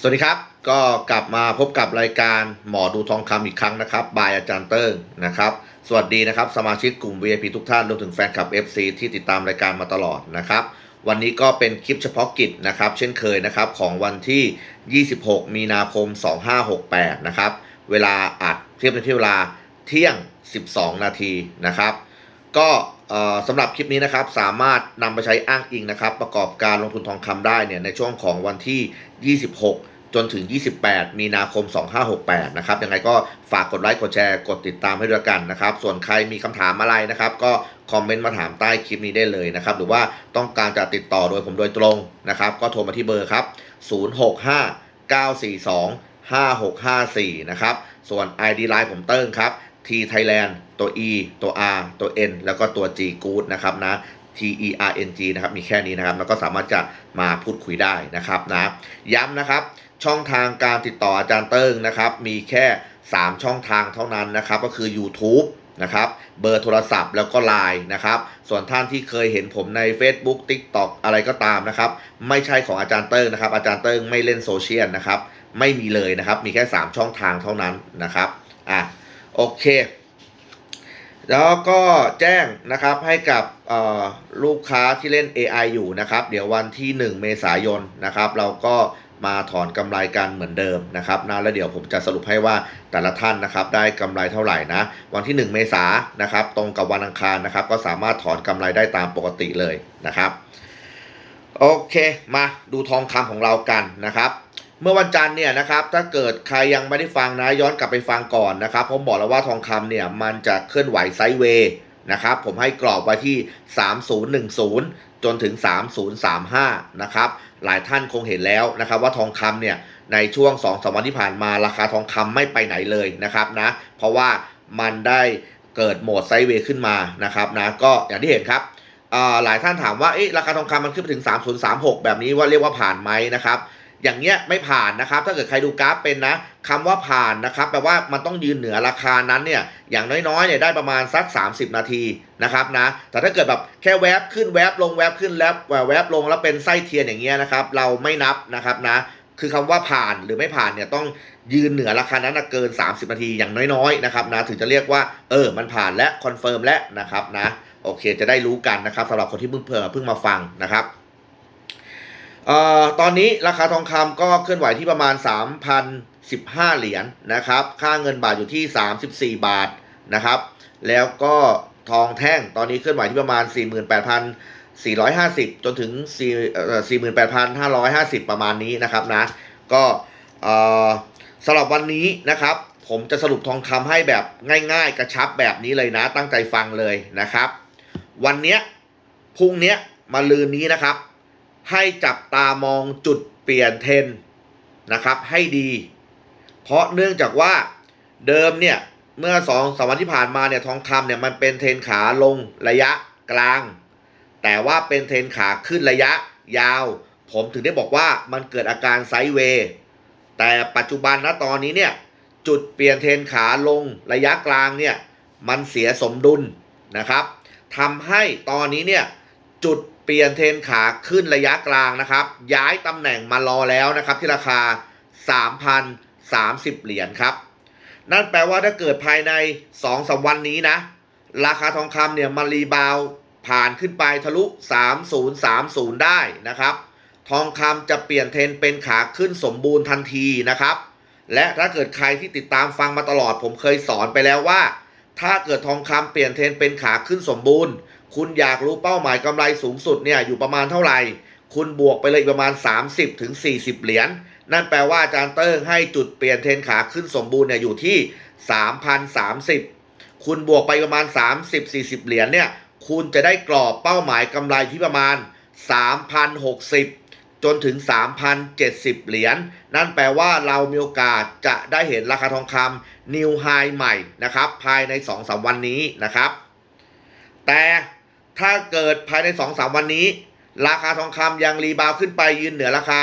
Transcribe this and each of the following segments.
สวัสดีครับ ก็กลับมาพบกับรายการหมอดูทองคำอีกครั้งนะครับ บายอาจารย์เติ้งนะครับ สวัสดีนะครับ สมาชิกกลุ่ม VIP ทุกท่านรวมถึงแฟนคลับ FC ที่ติดตามรายการมาตลอดนะครับ วันนี้ก็เป็นคลิปเฉพาะกิจนะครับ เช่นเคยนะครับของวันที่ 26 มีนาคม 2568 นะครับ เวลาอัดเทียบในที่เวลาเที่ยง 12 นาทีนะครับ ก็ สำหรับคลิปนี้นะครับสามารถนำไปใช้อ้างอิงนะครับ ประกอบการลงทุนทองคำได้เนี่ยในช่วงของวันที่ 26 จนถึง 28 มีนาคม 2568 นะครับยังไงก็ฝากกดไลค์กดแชร์กดติดตามให้ด้วยกันนะครับ ส่วนใครมีคำถามอะไรนะครับ ก็คอมเมนต์มาถามใต้คลิปนี้ได้เลยนะครับ หรือว่าต้องการจะติดต่อโดยผมโดยตรงนะครับ ก็โทรมาที่เบอร์ครับ 065 942 5654 นะครับส่วน ID Line ผมเติ้งครับ T Thailand ตัว E ตัว R ตัว N แล้วก็ตัว G Good นะครับนะ T E R N G นะครับมีแค่นี้นะครับแล้วก็สามารถจะมาพูดคุยได้นะครับนะย้ำนะครับช่องทางการติดต่ออาจารย์เติ้งนะครับ มีแค่ 3 ช่องทางเท่านั้นนะครับ ก็คือ YouTube นะครับเบอร์โทรศัพท์แล้วก็ Line นะครับส่วนท่านที่เคยเห็นผมใน Facebook TikTok อะไรก็ตามนะครับ ไม่ใช่ของอาจารย์เติ้งนะครับ อาจารย์เติ้งไม่เล่นโซเชียลนะครับ ไม่มีเลยนะครับ มีแค่ 3 ช่องทางเท่านั้นนะครับอะโอเค แล้วก็แจ้งนะครับให้กับลูกค้าที่เล่น AI อยู่นะครับ เดี๋ยววันที่ 1 เมษายนนะครับ เราก็มาถอนกำไรกันเหมือนเดิมนะครับนะแล้วเดี๋ยวผมจะสรุปให้ว่าแต่ละท่านนะครับได้กำไรเท่าไหร่นะ วันที่ 1 เมษายนนะครับ ตรงกับวันอังคารนะครับ ก็สามารถถอนกำไรได้ตามปกติเลยนะครับ โอเคมาดูทองคำของเรากันนะครับ เมื่อวันจันทร์เนี่ยนะครับถ้าเกิดใครยังไม่ได้ฟังนะย้อนกลับไปฟังก่อนนะครับผมบอกแล้วว่าทองคำเนี่ยมันจะเคลื่อนไหวไซด์เวย์นะครับผมให้กรอบไว้ที่ 3010 จนถึง 3035 นะครับหลายท่านคงเห็นแล้วนะครับว่าทองคำเนี่ยในช่วง2อสวันที่ผ่านมาราคาทองคำไม่ไปไหนเลยนะครับนะเพราะว่ามันได้เกิดโหมดไซด์เวย์ขึ้นมานะครับนะก็อย่างที่เห็นครับหลายท่านถามว่าเอ๊ะราคาทองคำมันขึ้นไปถึง 3036 แบบนี้ว่าเรียกว่าผ่านไหมนะครับ อย่างเงี้ยไม่ผ่านนะครับ ถ้าเกิดใครดูกราฟเป็นนะคำว่าผ่านนะครับแปลว่ามันต้องยืนเหนือราคานั้นเนี่ยอย่างน้อยๆเนี่ยได้ประมาณสัก 30 นาทีนะครับนะแต่ถ้าเกิดแบบแค่แวบขึ้นแวบลงแวบขึ้นแล้วแวบลงแล้วเป็นไส้เทียนอย่างเงี้ยนะครับ เราไม่นับนะครับนะคือคำว่าผ่านหรือไม่ผ่านเนี่ยต้องยืนเหนือราคานั้นเกิน 30 นาทีอย่างน้อยๆนะครับนะถึงจะเรียกว่าเออมันผ่านและคอนเฟิร์มและนะครับนะโอเคจะได้รู้กันนะครับสำหรับคนที่เพิ่งเพิ่งมาฟังนะครับ เอ่อตอนนี้ราคาทองคำก็เคลื่อนไหวที่ประมาณ 3,015 เหรียญนะครับ ค่าเงินบาทอยู่ที่ 34 บาทนะครับ แล้วก็ทองแท่งตอนนี้เคลื่อนไหวที่ประมาณ 48,450 จนถึง 48,550 ประมาณนี้นะครับนะ ก็สำหรับวันนี้นะครับ ผมจะสรุปทองคำให้แบบง่ายๆ กระชับแบบนี้เลยนะ ตั้งใจฟังเลยนะครับ วันเนี้ยพรุ่งเนี้ยมาลืนนี้นะครับ ให้จับตามองจุดเปลี่ยนเทรนนะครับให้ดี เพราะเนื่องจากว่าเดิมเนี่ยเมื่อสองสวันที่ผ่านมาเนี่ยทองคำเนี่ยมันเป็นเทรนขาลงระยะกลาง แต่ว่าเป็นเทรนขาขึ้นระยะยาว ผมถึงได้บอกว่ามันเกิดอาการไซด์เวย์แต่ปัจจุบันนะตอนนี้เนี่ยจุดเปลี่ยนเทรนขาลงระยะกลางเนี่ยมันเสียสมดุลนะครับทำให้ตอนนี้เนี่ยจุด เปลี่ยนเทรนขาขึ้นระยะกลางนะครับ ย้ายตำแหน่งมารอแล้วนะครับ ที่ราคา 3,030 เหรียญครับ นั่นแปลว่าถ้าเกิดภายใน2อสวันนี้นะ ราคาทองคำเนี่ยมารีบาวผ่านขึ้นไปทะลุ 3030 ได้นะครับ ทองคำจะเปลี่ยนเทรนเป็นขาขึ้นสมบูรณ์ทันทีนะครับ และถ้าเกิดใครที่ติดตามฟังมาตลอดผมเคยสอนไปแล้วว่า ถ้าเกิดทองคำเปลี่ยนเทรนเป็นขาขึ้นสมบูรณ์ คุณอยากรู้เป้าหมายกำไรสูงสุดเนี่ยอยู่ประมาณเท่าไหร่ คุณบวกไปเลยประมาณ 30ถึง40เหรียญ นั่นแปลว่าอาจารย์เติ้งให้จุดเปลี่ยนเทรนขาขึ้นสมบูรณ์เนี่ยอยู่ที่ 3,030 คุณบวกไปประมาณ 30-40 เหรียญเนี่ย คุณจะได้กรอบเป้าหมายกำไรที่ประมาณ 3,060 จนถึง 3,070 เหรียญ นั่นแปลว่าเรามีโอกาสจะได้เห็นราคาทองคำนิวไฮใหม่นะครับภายใน 2-3 วันนี้นะครับแต่ ถ้าเกิดภายใน 2-3 วันนี้ ราคาทองคำยังรีบาวขึ้นไปยืนเหนือราคา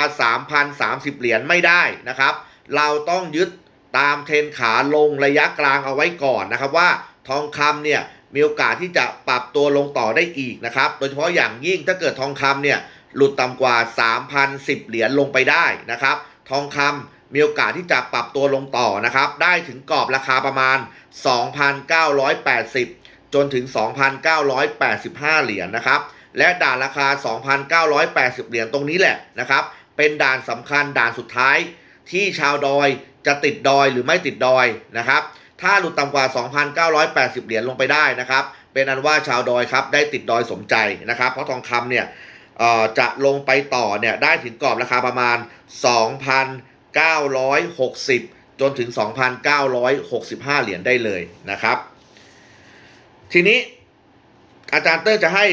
3,030 เหรียญไม่ได้นะครับ เราต้องยึดตามเทรนขาลงระยะกลางเอาไว้ก่อนนะครับว่าทองคำเนี่ยมีโอกาสที่จะปรับตัวลงต่อได้อีกนะครับ โดยเฉพาะอย่างยิ่งถ้าเกิดทองคำเนี่ยหลุดต่ำกว่า 3,010 เหรียญลงไปได้นะครับ ทองคำมีโอกาสที่จะปรับตัวลงต่อนะครับ ได้ถึงกรอบราคาประมาณ 2,980 จนถึง 2,985 เหรียญนะครับ และด่านราคา 2,980 เหรียญตรงนี้แหละนะครับ เป็นด่านสำคัญด่านสุดท้าย ที่ชาวดอยจะติดดอยหรือไม่ติดดอยนะครับ ถ้าหลุดต่ำกว่า 2,980 เหรียญลงไปได้นะครับ เป็นอันว่าชาวดอยครับได้ติดดอยสมใจนะครับ เพราะทองคำเนี่ยจะลงไปต่อเนี่ยได้ถึงกรอบราคาประมาณ 2,960 จนถึง 2,965 เหรียญได้เลยนะครับ ทีนี้อาจารย์เตอร์จะให้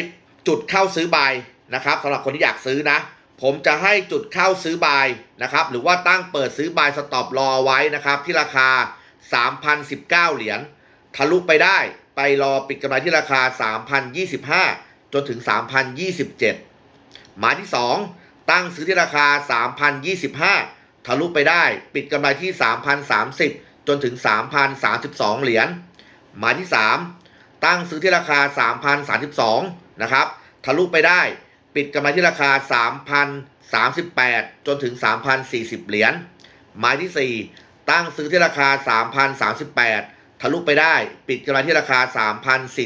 จุดเข้าซื้อบายนะครับสำหรับคนที่อยากซื้อนะ ผมจะให้จุดเข้าซื้อบายนะครับ หรือว่าตั้งเปิดซื้อบายสต็อปรอไว้นะครับ ที่ราคา 3,019 เหรียญทะลุไปได้ไปรอปิดกำไรที่ราคา 3,025 จนถึง 3,027 หมายที่ 2 ตั้งซื้อที่ราคา 3,025 ทะลุไปได้ปิดกำไรที่ 3,030 จนถึง 3,032 เหรียญหมายที่ 3 ตั้งซื้อที่ราคา 3,032 นะครับ ทะลุไปได้ ปิดกำไรที่ราคา 3,038 จนถึง 3,040 เหรียญ หมายที่ 4 ตั้งซื้อที่ราคา 3,038 ทะลุไปได้ ปิดกำไรที่ราคา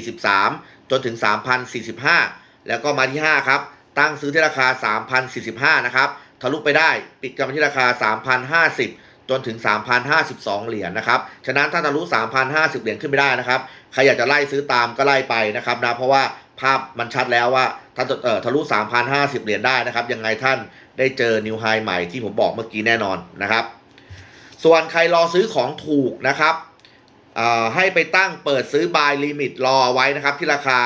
3,043 จนถึง 3,045 แล้วก็มาที่ 5 ครับ ตั้งซื้อที่ราคา 3,045 นะครับ ทะลุไปได้ ปิดกำไรที่ราคา 3,050 จนถึง 3,052 เหรียญนะครับ ฉะนั้นถ้าทะลุ 3,050 เหรียญขึ้นไม่ได้นะครับ ใครอยากจะไล่ซื้อตามก็ไล่ไปนะครับนะ เพราะว่าภาพมันชัดแล้วว่าถ้าเอ่อทะลุ 3,050 เหรียญได้นะครับ ยังไงท่านได้เจอนิวไฮใหม่ที่ผมบอกเมื่อกี้แน่นอนนะครับ ส่วนใครรอซื้อของถูกนะครับให้ไปตั้งเปิดซื้อบายลิมิตรอไว้นะครับที่ราคา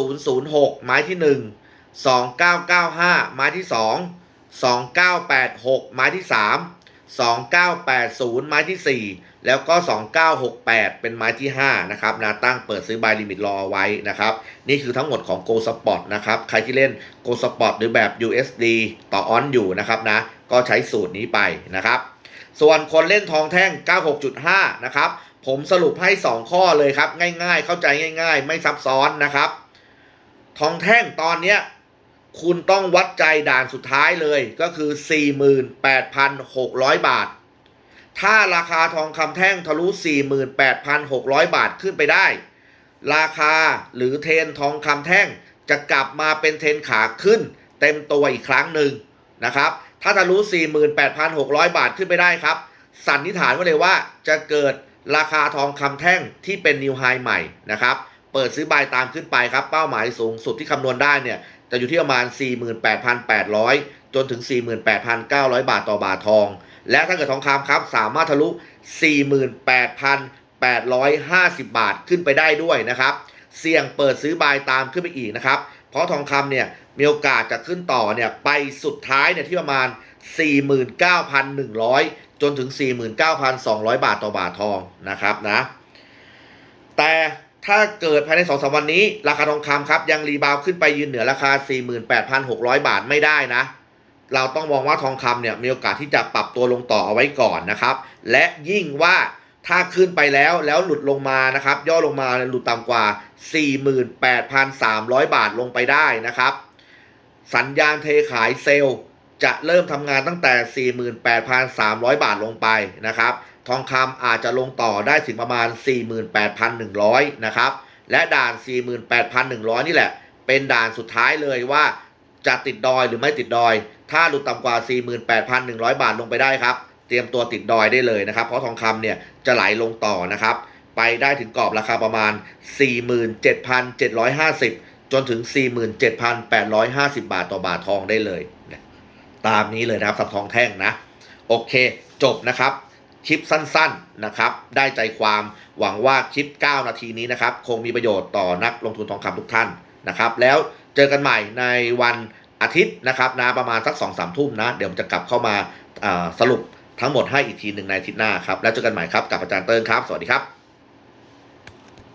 3006 ไม้ที่ 1 2995 ไม้ที่ 2 2986 ไม้ที่ 3 2980 ไม้ทีสี่ 4 แล้วก็ 2968 เป็นไม้ที่ 5 นะครับนะตั้งเปิดซื้อบายลิมิตรอไว้นะครับ นี่คือทั้งหมดของ Go Spot นะครับ ใครที่เล่น Go Spot หรือแบบ USD ต่อออนอยู่นะครับนะ ก็ใช้สูตรนี้ไปนะครับ ส่วนคนเล่นทองแท่ง 96.5 นะครับ ผมสรุปให้ 2 ข้อเลยครับ ง่ายๆ เข้าใจง่าย ๆ ไม่ซับซ้อนนะครับ ทองแท่งตอนเนี้ย คุณต้องวัดใจด่านสุดท้ายเลยก็คือ 48,600 บาท ถ้าราคาทองคำแท่งทะลุ 48,600 บาทขึ้นไปได้ ราคาหรือเทนทองคำแท่งจะกลับมาเป็นเทนขาขึ้น เต็มตัวอีกครั้งหนึ่งนะครับ ถ้าทะลุ 48,600 บาทขึ้นไปได้ครับ สันนิษฐานไว้เลยว่าจะเกิดราคาทองคำแท่งที่เป็นนิวไฮใหม่นะครับ เปิดซื้อบายตามขึ้นไปครับ เป้าหมายสูงสุดที่คำนวณได้เนี่ย จะอยู่ที่ประมาณ 48,800 จนถึง 48,900 บาทต่อบาททอง และถ้าเกิดทองคำครับสามารถทะลุ 48,850 บาทขึ้นไปได้ด้วยนะครับ เสี่ยงเปิดซื้อบายตามขึ้นไปอีกนะครับ เพราะทองคำเนี่ยมีโอกาสจะขึ้นต่อเนี่ยไปสุดท้ายเนี่ยที่ประมาณ 49,100 จนถึง 49,200 บาทต่อบาททองนะครับนะ แต่ ถ้าเกิดภายใน2อสวันนี้ ราคาทองคำครับ ยังรีบาวขึ้นไปยืนเหนือราคา 48,600 บาทไม่ได้นะ เราต้องมองว่าทองคำเนี่ยมีโอกาสที่จะปรับตัวลงต่อเอาไว้ก่อนนะครับ และยิ่งว่าถ้าขึ้นไปแล้วแล้วหลุดลงมานะครับ ย่อลงมาหลุดต่ำกว่า 48,300 บาทลงไปได้นะครับ สัญญาณเทขายเซลล์ จะเริ่มทำงานตั้งแต่ 48,300 บาทลงไปนะครับ ทองคำอาจจะลงต่อได้ถึงประมาณ 48,100 นะครับ และด่าน 48,100 นี่แหละ เป็นด่านสุดท้ายเลยว่าจะติดดอยหรือไม่ติดดอย ถ้าหลุดต่ำกว่า 48,100 บาทลงไปได้ครับ เตรียมตัวติดดอยได้เลยนะครับ เพราะทองคำเนี่ยจะไหลลงต่อนะครับ ไปได้ถึงกรอบราคาประมาณ 47,750 จนถึง 47,850 บาทต่อบาททองได้เลย ตามนี้เลยนะครับสับทองแท่งนะโอเค จบนะครับคลิปสั้นๆนะครับ ได้ใจความหวังว่าคลิป 9 นาทีนี้นะครับ คงมีประโยชน์ต่อนักลงทุนทองคำทุกท่านนะครับ แล้วเจอกันใหม่ในวันอาทิตย์นะครับนะประมาณสัก2อสามทุ่มนะ เดี๋ยวผมจะกลับเข้ามาอ่าสรุปทั้งหมดให้อีกทีหนึ่งในอาทิตย์หน้าครับ แล้วเจอกันใหม่ครับกับอาจารย์เติ้งครับ สวัสดีครับ